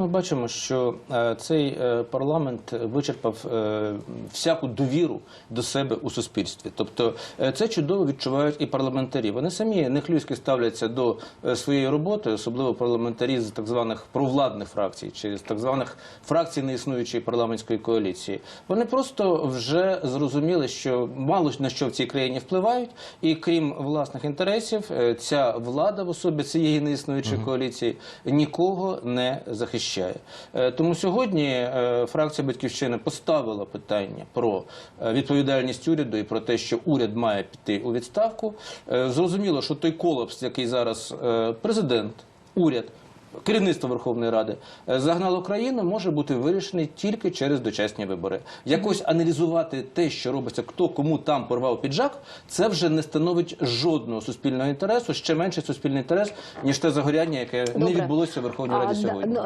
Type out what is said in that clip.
ми бачимо, що е, цей е, парламент вичерпав е, всяку довіру до себе у суспільстві. Тобто це чудово відчувають і парламентарі. Вони самі нехлюйськи ставляться до своєї роботи, особливо парламентарі з так званих провладних фракцій чи з так званих фракцій неіснуючої парламентської коаліції. Вони просто вже зрозуміли, що мало на що в цій країні впливають, і крім власних інтересів, ця влада в особі цієї неіснуючої коаліції нікого не захищає. Е, Тому сьогодні е, фракція Батьківщини поставила питання про е, відповідальність уряду і про те, що уряд має піти у відставку. Зрозуміло, що той колапс, який зараз президент, уряд. Керівництво Верховної Ради загнало країну, може бути вирішений тільки через дочасні вибори. Якось аналізувати те, що робиться, хто кому там порвав піджак, це вже не становить жодного суспільного інтересу, ще менше суспільний інтерес ніж те загоряння, яке не відбулося в Верховній Раді А, сьогодні.